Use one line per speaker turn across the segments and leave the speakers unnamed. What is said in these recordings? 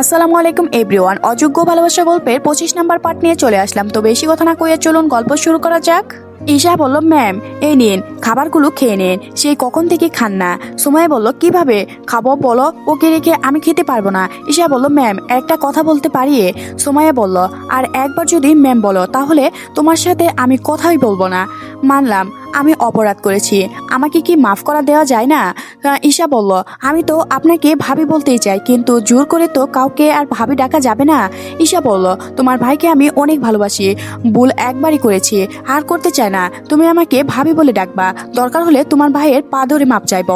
আসসালামু আলাইকুম এভরিওয়ান অযোগ্য ভালোবাসা গল্পের পঁচিশ নাম্বার পার্ট নিয়ে চলে আসলাম। তো বেশি কথা না কইয়া চলুন, গল্প শুরু করা যাক। ঈশা বলল ম্যাম এই নিন, খাবারগুলো খেয়ে নিন। সেই কখন থেকে খান না? সময় বলল, কীভাবে? খাব, বলো, ওকে রেখে আমি খেতে পারব না। ঈশা বলল ম্যাম একটা কথা বলতে পারি সময়ে বলল, আর একবার যদি ম্যাম বলো, তাহলে তোমার সাথে আমি কথাই বলব না। মানলাম। আমি অপরাধ করেছি। আমাকে কি মাফ করা দেওয়া যায় না? ঈশা বলল, আমি তো আপনাকে ভাবি বলতেই চাই, কিন্তু জোর করে তো কাউকে আর ভাবি ডাকা যাবে না। ঈশা বলল, তোমার ভাইকে আমি অনেক ভালোবাসি, ভুল একবারই করেছি, আর করতে চায় না। তুমি আমাকে ভাবি বলে ডাকবা, দরকার হলে তোমার ভাইয়ের পা ধরে মাপ চাইব।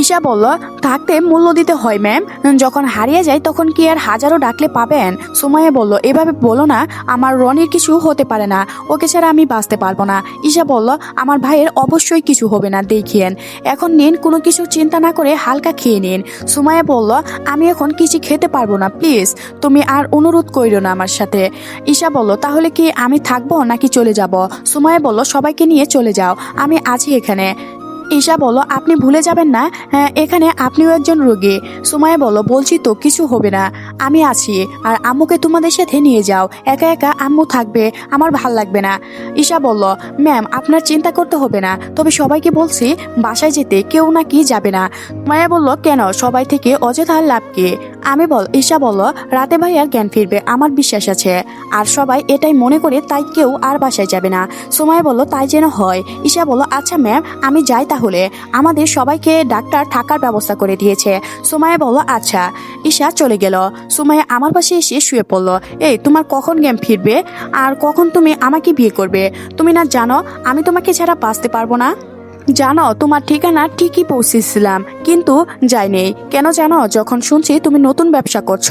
ঈশা বলল, থাকতে মূল্য দিতে হয়, ম্যাম। যখন হারিয়ে যায়, তখন কি আর হাজারো ডাকলে পাবেন? সুমাইয়া বলল, এভাবে বলো না, আমার রনির কিছু হতে পারে না। ওকে ছাড়া আমি বাঁচতে পারব না। ঈশা বলল, আমার ভাইয়ের অবশ্যই কিছু হবে না, দেখিয়েন। এখন নিন, কোনো কিছু চিন্তা না করে হালকা খেয়ে নিন। সুমাইয়া বলল, আমি এখন কিছু খেতে পারব না, প্লিজ। তুমি আর অনুরোধ করিও না আমার সাথে। ঈশা বলল, তাহলে কি আমি থাকব নাকি চলে যাব? সুমাইয়া বলল, সবাইকে নিয়ে চলে যাও। আমি আছি এখানে। ঈশা বলো আপনি ভুলে যাবেন না হ্যাঁ, এখানে আপনিও একজন রোগী। সুমায়া বলো বলছি তো কিছু হবে না। আমি আছি আর আম্মুকে তোমাদের সাথে নিয়ে যাও। একা একা আম্মু থাকবে আমার ভালো লাগবে না। ঈশা বলল ম্যাম আপনার চিন্তা করতে হবে না। তবে সবাইকে বলছি বাসায় যেতে কেউ নাকি যাবে না। মায়া বলল কেন? সবাই থেকে অযথা লাভ কি? আমি বল, ঈশা বলল রাতে ভাইয়ার জ্ঞান ফিরবে, আমার বিশ্বাস আছে। আর সবাই এটাই মনে করে তাই কেউ আর বাসায় যাবে না। সোমায়া বলল, তাই যেন হয়। ঈশা বলল আচ্ছা ম্যাম, আমি যাই তাহলে। আমাদের সবাইকে ডাক্তার থাকার ব্যবস্থা করে দিয়েছে। সোমায়া বলল আচ্ছা। ঈশা চলে গেল। সোমায়া আমার পাশে এসে শুয়ে পড়ল। এই, তোমার কখন জ্ঞান ফিরবে? আর কখন তুমি আমাকে বিয়ে করবে? তুমি না জানো, আমি তোমাকে ছাড়া বাঁচতে পারব না? জানো, তোমার ঠিকানা ঠিকই পৌঁছেছিলাম। কিন্তু যাইনি কেন জানো, যখন শুনছি তুমি নতুন ব্যবসা করছ,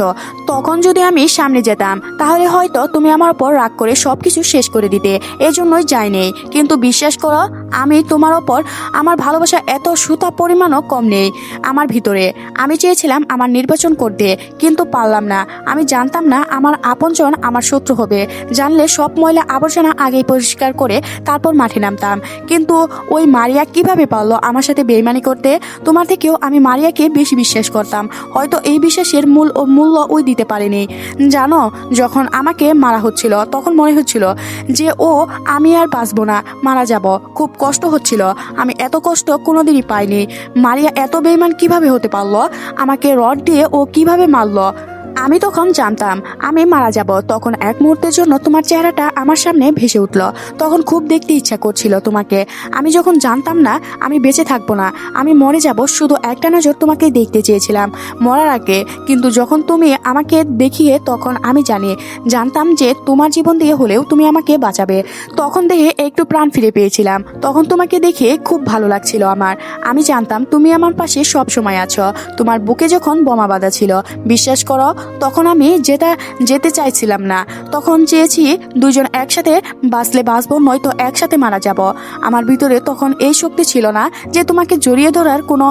তখন যদি আমি সামনে যেতাম, তাহলে হয়তো তুমি আমার উপর রাগ করে সব কিছু শেষ করে দিতে। এজন্যই যাইনি কিন্তু বিশ্বাস করো, আমি তোমার ওপর আমার ভালোবাসা এত সুতা পরিমাণও কম নেই আমার ভিতরে। আমি চেয়েছিলাম আমার নির্বাচন করতে, কিন্তু পারলাম না। আমি জানতাম না আমার আপনজন আমার শত্রু হবে। জানলে সব ময়লা আবর্জনা আগেই পরিষ্কার করে তারপর মাঠে নামতাম। কিন্তু ওই মারিয়া কীভাবে পারল আমার সাথে বেইমানি করতে? তোমার থেকেও আমি মারিয়াকে বেশি বিশ্বাস করতাম। হয়তো এই বিশ্বাসের মূল ও মূল্য ওই দিতে পারেনি। জানো, যখন আমাকে মারা হচ্ছিল, তখন মনে হচ্ছিল যে, ও, আমি আর বাঁচব না, মারা যাব। খুব কষ্ট হচ্ছিল। আমি এত কষ্ট কোনোদিনই পাইনি। মারিয়া এত বেইমান কীভাবে হতে পারল? আমাকে রড দিয়ে ও কীভাবে মারলো? আমি তখন জানতাম, আমি মারা যাব। তখন এক মুহূর্তের জন্য তোমার চেহারাটা আমার সামনে ভেসে উঠল। তখন খুব দেখতে ইচ্ছা করছিল তোমাকে। আমি যখন জানতাম না, আমি বেঁচে থাকব না। আমি মরে যাব, শুধু একটা নজর তোমাকে দেখতে চেয়েছিলাম। মরার আগে, কিন্তু যখন তুমি আমাকে দেখিয়ে তখন আমি জানি, জানতাম যে তোমার জীবন দিয়ে হলেও তুমি আমাকে বাঁচাবে। তখন দেখে একটু প্রাণ ফিরে পেয়েছিলাম। তখন তোমাকে দেখে খুব ভালো লাগছিল আমার। আমি জানতাম, তুমি আমার পাশে সব সময় আছো। তোমার বুকে যখন বোমা বাঁধা ছিল, বিশ্বাস করো তখন আমি যেটা যেতে চাইছিলাম না। তখন চেয়েছি দুজন একসাথে বাঁচলে বাঁচবো, নয়তো একসাথে মারা যাব। আমার ভিতরে তখন এই শক্তি ছিল না যে তোমাকে জড়িয়ে ধরার কোনো,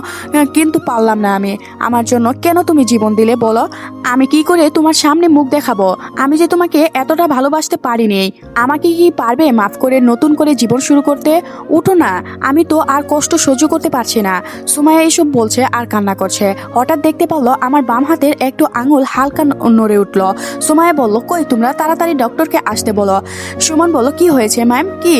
কিন্তু পারলাম না আমি। আমার জন্য কেন তুমি জীবন দিলে বলো? আমি কি করে তোমার সামনে মুখ দেখাবো? আমি যে তোমাকে এতটা ভালোবাসতে পারিনি। আমাকে কি পারবে মাফ করে নতুন করে জীবন শুরু করতে? উঠো না, আমি তো আর কষ্ট সহ্য করতে পারছি না। সুমায়া এইসব বলছে আর কান্না করছে। হঠাৎ দেখতে পারল আমার বাম হাতের একটু আঙুল হালকা নড়ে উঠল। সুমায়া বলল, কই তোমরা? তাড়াতাড়ি ডক্টরকে আসতে বলো। সুমন বলল, কি হয়েছে, ম্যাম? কি?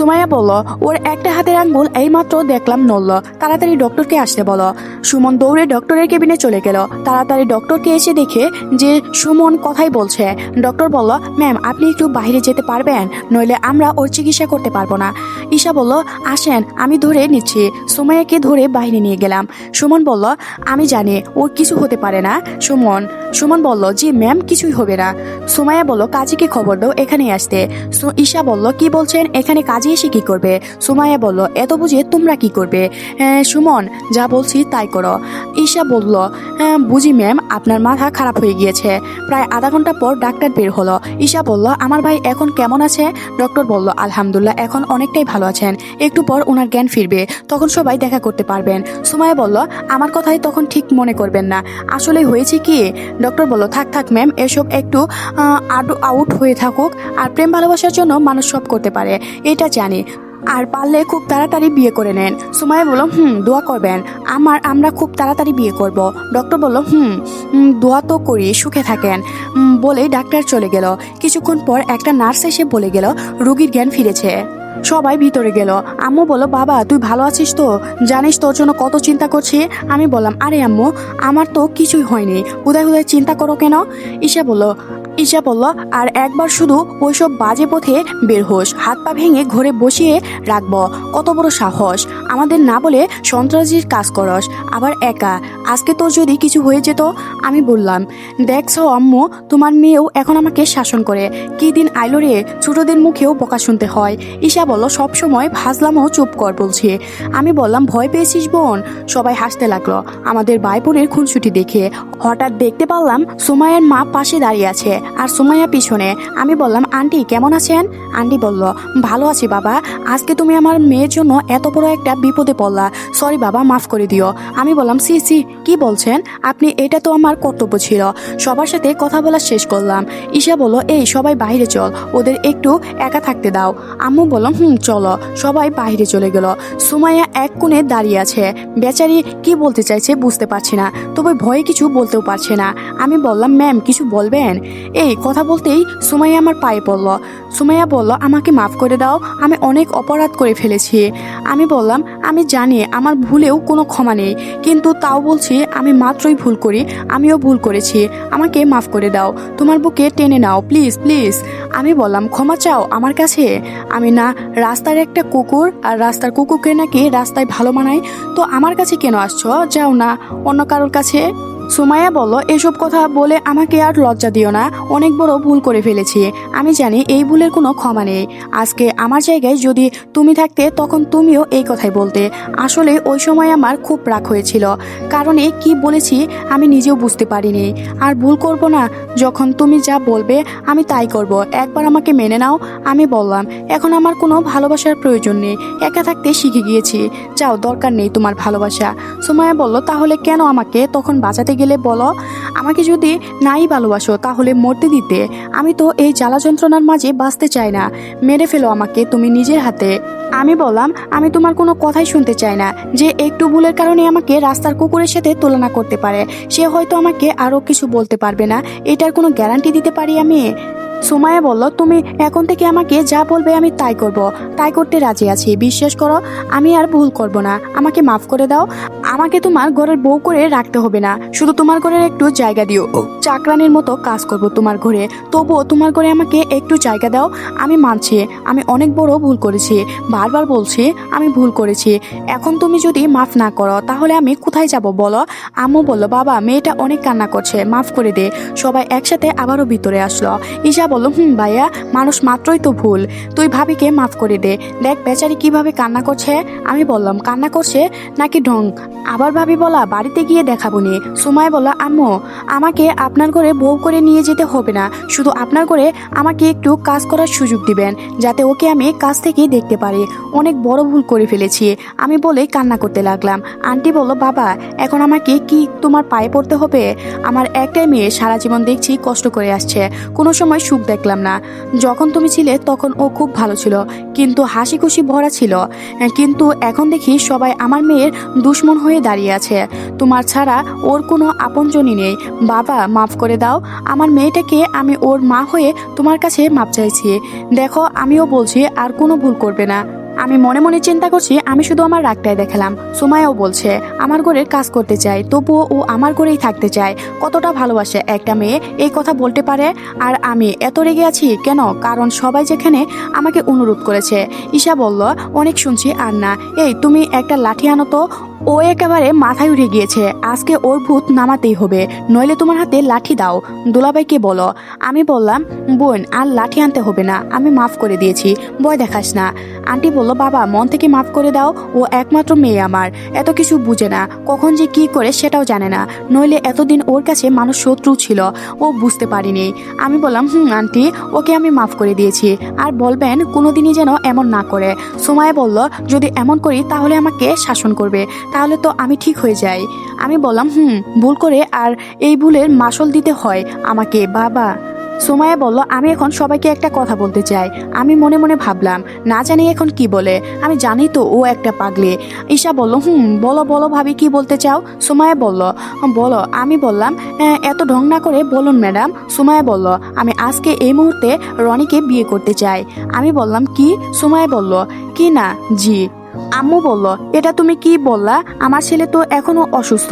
সুমাইয়া বলল, ওর একটা হাতের আঙ্গুল এইমাত্র দেখলাম নড়ল। তাড়াতাড়ি ডক্টরকে আসতে বলো। সুমন দৌড়ে ডক্টরের কেবিনে চলে গেল। তাড়াতাড়ি ডক্টরকে এসে দেখে যে সুমন কথাই বলছে। ডক্টর বলল, ম্যাম, আপনি একটু বাইরে যেতে পারবেন, নইলে আমরা ওর চিকিৎসা করতে পারব না। ঈশা বলল, আসেন, আমি ধরে নিচ্ছি। সুমাইয়াকে ধরে বাইরে নিয়ে গেলাম। সুমন বলল, আমি জানি, ওর কিছু হতে পারে না। সুমন সুমন বলল, জি, ম্যাম, কিছুই হবে না। সুমাইয়া বলল, কাজীকে খবর দাও এখানে আসতে। ঈশা বলল, কি বলছেন? এখানে কাজে এসে কি করবে? সুমাইয়া বলল এত বুঝে তোমরা কি করবে? সুমন যা বলছি তাই করো। ঈশা বলল "হ্যাঁ, বুঝি ম্যাম আপনার মাথা খারাপ হয়ে গিয়েছে। প্রায় আধা ঘণ্টা পর ডাক্তার বের হলো। ঈশা বলল আমার ভাই এখন কেমন আছে? ডক্টর বলল আলহামদুলিল্লাহ এখন অনেকটাই ভালো আছেন। একটু পর ওনার জ্ঞান ফিরবে তখন সবাই দেখা করতে পারবেন। সুমাইয়া বলল আমার কথাই তখন ঠিক মনে করবেন না। আসলে হয়েছে কি? ডক্টর বলল থাক থাক ম্যাম এসব একটু আউট হয়ে থাকুক আর প্রেম ভালোবাসার জন্য মানুষ সব করতে পারে। এটা জানি। আর পারলে খুব তাড়াতাড়ি বিয়ে করে নেন। সুমাইয়া বলল, হুম, দোয়া করবেন। আমার, আমরা খুব তাড়াতাড়ি বিয়ে করব। ডক্টর বলল, হুম দোয়া তো করি, সুখে থাকেন। বলে ডাক্তার চলে গেল। কিছুক্ষণ পর একটা নার্স এসে বলে গেল, রোগীর জ্ঞান ফিরেছে। সবাই ভিতরে গেল। আম্মু বলল, বাবা, তুই ভালো আছিস তো? জানিস তোর জন্য কত চিন্তা করছি? আমি বললাম, আরে আম্মু, আমার তো কিছুই হয়নি। উদয় উদয় চিন্তা করো কেন? ঈশা বলল ঈশা বলল আর একবার শুধু ওইসব বাজে পথে বের হোস। হাত পা ভেঙে ঘরে বসিয়ে রাখব। কত বড় সাহস। আমাদের না বলে সন্ত্রাসীর কাজ করস। আবার একা। আজকে তোর যদি কিছু হয়ে যেত, আমি বললাম দেখছ আম্মু, তোমার মেয়েও এখন আমাকে শাসন করে। কি দিন আইলো রে? ছোটদের মুখেও বকা শুনতে হয়। ঈশা বলল সব সময় ভাজলামও চুপ কর বলছে। আমি বললাম, ভয় পেয়েছিস বোন? সবাই হাসতে লাগল। আমাদের ভাই বোনের খুনসুটি দেখে হঠাৎ দেখতে পারলাম, সুমাইয়ার মা পাশে দাঁড়িয়ে আছে। আর সুমাইয়া পিছনে, আমি বললাম, আন্টি, কেমন আছেন? আন্টি বলল, ভালো আছি বাবা। আজকে তুমি আমার মেয়ের জন্য এত বড় একটা বিপদে পড়লা। সরি বাবা, মাফ করে দিও। আমি বললাম, সি সি, কি বলছেন? আপনি, এটা তো আমার কর্তব্য ছিল। সবার সাথে কথা বলা শেষ করলাম। ঈশা বলল, এই, সবাই বাইরে চল। ওদের একটু একা থাকতে দাও। আম্মু বললাম হুম, চলো। সবাই বাইরে চলে গেল। সুমাইয়া এক কোণে দাঁড়িয়ে আছে। বেচারি কি বলতে চাইছে বুঝতে পারছি না, তবে ভয়ে কিছু বলতেও পারছে না। আমি বললাম, ম্যাম, কিছু বলবেন? এই, কথা বলতেই সুমাইয়া আমার পায়ে পড়ল। সুমাইয়া বলল, আমাকে মাফ করে দাও, আমি অনেক অপরাধ করে ফেলেছি। আমি বললাম, আমি জানি, আমার ভুলেও কোনো ক্ষমা নেই, কিন্তু তাও বলছি, আমি মাত্রই ভুল করি, আমিও ভুল করেছি। আমাকে মাফ করে দাও, তোমার বুকে টেনে নাও, প্লিজ প্লিজ। আমি বললাম, ক্ষমা চাও আমার কাছে? আমি, না, রাস্তার একটা কুকুর আর রাস্তার কুকুরকে নাকি রাস্তায় ভালো মানায়, তো আমার কাছে কেন আসছো? যাও না, অন্য কারোর কাছে। সুমাইয়া বলল, এসব কথা বলে আমাকে আর লজ্জা দিও না। অনেক বড় ভুল করে ফেলেছি। আমি জানি এই ভুলের কোনো ক্ষমা নেই। আজকে আমার জায়গায় যদি তুমি থাকতে, তখন তুমিও এই কথাই বলতে। আসলে ওই সময় আমার খুব রাগ হয়েছিল। কারণে কি বলেছি আমি নিজেও বুঝতে পারিনি। আর ভুল করব না। যখন তুমি যা বলবে, আমি তাই করব। একবার আমাকে মেনে নাও। আমি বললাম, এখন আমার কোনো ভালোবাসার প্রয়োজন নেই। একা থাকতে শিখে গিয়েছি। যাও, দরকার নেই তোমার ভালোবাসা। সুমায়া বলল, তাহলে কেন আমাকে তখন বাঁচাতে গেলে বলো, আমাকে যদি নাই ভালোবাসো তাহলে মরতে দিতে। আমি তো এই জ্বালা যন্ত্রণার মাঝে বাঁচতে চাই না। মেরে ফেলো আমাকে তুমি নিজের হাতে। আমি বললাম, আমি তোমার কোনো কথাই শুনতে চাই না, যে একটু ভুলের কারণে আমাকে রাস্তার কুকুরের সাথে তুলনা করতে পারে। সে হয়তো আমাকে আরও কিছু বলতে পারবে না। এটার কোনো গ্যারান্টি দিতে পারি আমি? সুমায়া বলল, তুমি এখন থেকে আমাকে যা বলবে আমি তাই করব। তাই করতে রাজি আছি। বিশ্বাস করো, আমি আর ভুল করব না। আমাকে মাফ করে দাও। আমাকে তোমার ঘরের বউ করে রাখতে হবে না। শুধু তোমার ঘরের একটু জায়গা দিও। চাকরানির মতো কাজ করব তোমার ঘরে। তবুও তোমার ঘরে আমাকে একটু জায়গা দাও। আমি মানছি আমি অনেক বড় ভুল করেছি। বারবার বলছি আমি ভুল করেছি। এখন তুমি যদি মাফ না করো তাহলে আমি কোথায় যাব বলো? আম্মু বলল বাবা মেয়েটা অনেক কান্না করছে। মাফ করে দে। সবাই একসাথে আবারও ভিতরে আসলো। ঈশা বলল হুম ভাইয়া মানুষ মাত্রই তো ভুল। তুই ভাবিকে মাফ করে দে। দেখ বেচারি কীভাবে কান্না করছে? আমি বললাম কান্না করছে নাকি ঢং? আবার ভাবি বলা, বাড়িতে গিয়ে দেখাবো নি। সুমায় বলল আম্মু, আমাকে আপনার ঘরে বউ করে নিয়ে যেতে হবে না। শুধু আপনার করে আমাকে একটু কাজ করার সুযোগ দিবেন, যাতে ওকে আমি কাজ থেকেই দেখতে পারি। অনেক বড় ভুল করে ফেলেছি। আমি বলে কান্না করতে লাগলাম। আন্টি বলল, বাবা, এখন আমাকে কি তোমার পায়ে পড়তে হবে? আমার একটাই মেয়ে সারা জীবন দেখছি কষ্ট করে আসছে। কোনো সময় সুখ দেখলাম না। যখন তুমি ছিলে তখন ও খুব ভালো ছিল, কিন্তু হাসি খুশি ভরা ছিল। কিন্তু এখন দেখি সবাই আমার মেয়ের দুশ্মন হয়ে দাঁড়িয়ে আছে। তোমার ছাড়া ওর কোনো আপনজনই নেই। বাবা, মাফ করে দাও। আমার মেয়েটাকে আমি ওর মা হয়ে তোমার কাছে মাপ চাইছি। দেখো, আমিও বলছি, আর কোনো ভুল করবে না। আমি মনে মনে চিন্তা করছি, আমি শুধু আমার রাগটাই দেখালাম। সুমায়াও বলছে, আমার ঘরের কাজ করতে চাই, তবুও ও আমার ঘরেই থাকতে চায়। কতটা ভালোবাসে একটা মেয়ে, এই কথা বলতে পারে? আর আমি এত রেগে আছি কেন? কারণ সবাই যেখানে আমাকে অনুরোধ করেছে। ঈশা বলল, অনেক শুনছি আর না এই, তুমি একটা লাঠি আনো তো ও একেবারে মাথায় উঠে গিয়েছে, আজকে ওর ভূত নামাতেই হবে, নইলে তোমার হাতে লাঠি দাও। দুলাভাইকে বলো, আমি বললাম, বোন, আর লাঠি আনতে হবে না, আমি মাফ করে দিয়েছি, ভয় দেখাস না। আন্টি বলল, বাবা, মন থেকে মাফ করে দাও, ও একমাত্র মেয়ে আমার, এত কিছু বুঝে না, কখন যে কি করে সেটাও জানে না, নইলে এতদিন ওর কাছে মানুষ শত্রু ছিল, ও বুঝতে পারিনি। আমি বললাম, হুম, আন্টি, ওকে আমি মাফ করে দিয়েছি, আর বলবেন, কোনোদিনই যেন এমন না করে। সময় বলল, যদি এমন করি, তাহলে আমাকে শাসন করবে তাহলে তো আমি ঠিক হয়ে যাই। আমি বললাম হুম ভুল করে আর এই ভুলের মাসল দিতে হয় আমাকে বাবা। সুমাইয়া বলল আমি এখন সবাইকে একটা কথা বলতে চাই। আমি মনে মনে ভাবলাম না জানি এখন কি বলে। আমি জানি তো ও একটা পাগলে। ঈশা বলল হুম বলো বলো ভাবি কি বলতে চাও? সুমাইয়া বলল বলো আমি বললাম "হ্যাঁ, এত ঢং না করে বলুন ম্যাডাম। সুমাইয়া বলল আমি আজকে এই মুহূর্তে রনিকে বিয়ে করতে চাই। আমি বললাম কি? সুমাইয়া বলল কি না জি। আম্মু বলল, এটা তুমি কি বললা? আমার ছেলে তো এখনও অসুস্থ।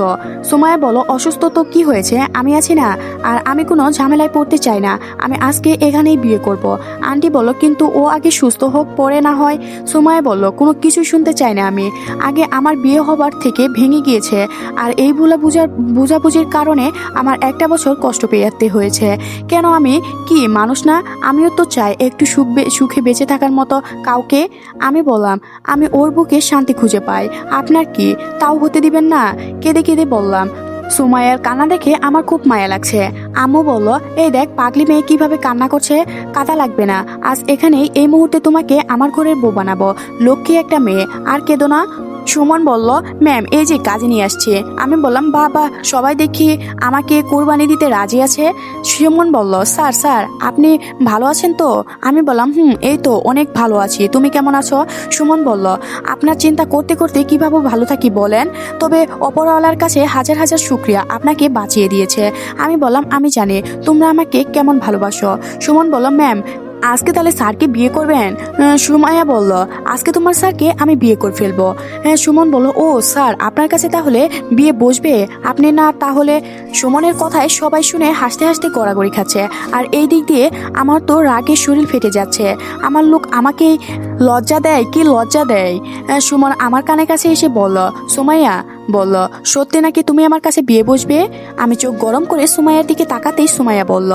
সুমায়া বলো অসুস্থ তো কি হয়েছে? আমি আছি না। আর আমি কোনো ঝামেলায় পড়তে চাই না। আমি আজকে এখানেই বিয়ে করব। আন্টি বলল, কিন্তু ও আগে সুস্থ হোক, পরে না হয়? সুমায়া বলল, কোনো কিছু শুনতে চাই না আমি। আগে আমার বিয়ে হবার থেকে ভেঙে গিয়েছে। আর এই ভুলা বুঝার বুঝাবুঝির কারণে আমার একটা বছর কষ্ট পেয়াতে হয়েছে। কেন আমি? কি, মানুষ না? আমিও তো চাই একটু সুখ সুখে বেঁচে থাকার মতো কাউকে? আমি বললাম, আমি ওর বুকে শান্তি খুঁজে পায়। আপনার কি? তাও হতে দিবেন না? কেঁদে কেঁদে বললাম, সুমাইয়ার কান্না দেখে আমার খুব মায়া লাগছে। আম্মু বলল, এই দেখ, পাগলি মেয়ে কীভাবে কান্না করছে? কাদা লাগবে না। আজ এখানেই এই মুহূর্তে তোমাকে আমার ঘরের বউ বানাবো। লক্ষ্মী একটা মেয়ে, আর কেঁদো না। সুমন বলল, ম্যাম, এই যে কাজে নিয়ে আসছে। আমি বললাম, বাবা, সবাই দেখি আমাকে কোরবানি দিতে রাজি আছে? সুমন বলল, স্যার স্যার, আপনি ভালো আছেন তো? আমি বললাম, হুম, এই তো, অনেক ভালো আছি। তুমি কেমন আছো? সুমন বলল, আপনার চিন্তা করতে করতে কীভাবে ভালো থাকি বলেন? তবে অপরওয়ালার কাছে হাজার হাজার শুক্রিয়া, আপনাকে বাঁচিয়ে দিয়েছে। আমি বললাম, আমি জানি, তোমরা আমাকে কেমন ভালোবাসো। সুমন বলল, ম্যাম আজকে তাহলে স্যারকে বিয়ে করবেন? সুমাইয়া বলল, আজকে তোমার স্যারকে আমি বিয়ে করে ফেলব। হ্যাঁ সুমন বলল, ও, স্যার, আপনার কাছে তাহলে বিয়ে বসবে? আপনি না তাহলে? সুমনের কথায় সবাই শুনে হাসতে হাসতে গড়াগড়ি খাচ্ছে। আর এই দিক দিয়ে আমার তো রাগে শরীর ফেটে যাচ্ছে। আমার লোক আমাকে লজ্জা দেয়, কি লজ্জা দেয়? সুমন আমার কানের কাছে এসে বলল, সুমাইয়া বলল, সত্যি নাকি তুমি আমার কাছে বিয়ে বসবে? আমি চোখ গরম করে সুমাইয়ার দিকে তাকাতেই সুমাইয়া বলল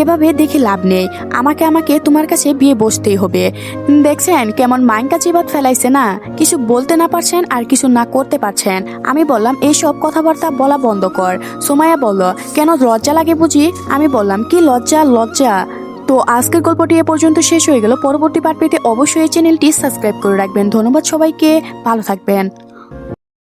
এভাবে দেখে লাভ নেই। আমাকে আমাকে তোমার কাছে বিয়ে বসতেই হবে। দেখছেন কেমন মাইন কাছে কাচিবাদ ফেলাইছে না? কিছু বলতে না পারছেন আর কিছু না করতে পারছেন। আমি বললাম এইসব কথাবার্তা বলা বন্ধ কর। সুমাইয়া বলল, কেন লজ্জা লাগে বুঝি? আমি বললাম, কি লজ্জা লজ্জা? তো আজকের গল্পটি এ পর্যন্ত শেষ হয়ে গেল। পরবর্তী পার্ট পেতে অবশ্যই চ্যানেলটি সাবস্ক্রাইব করে রাখবেন। ধন্যবাদ সবাইকে। ভালো থাকবেন।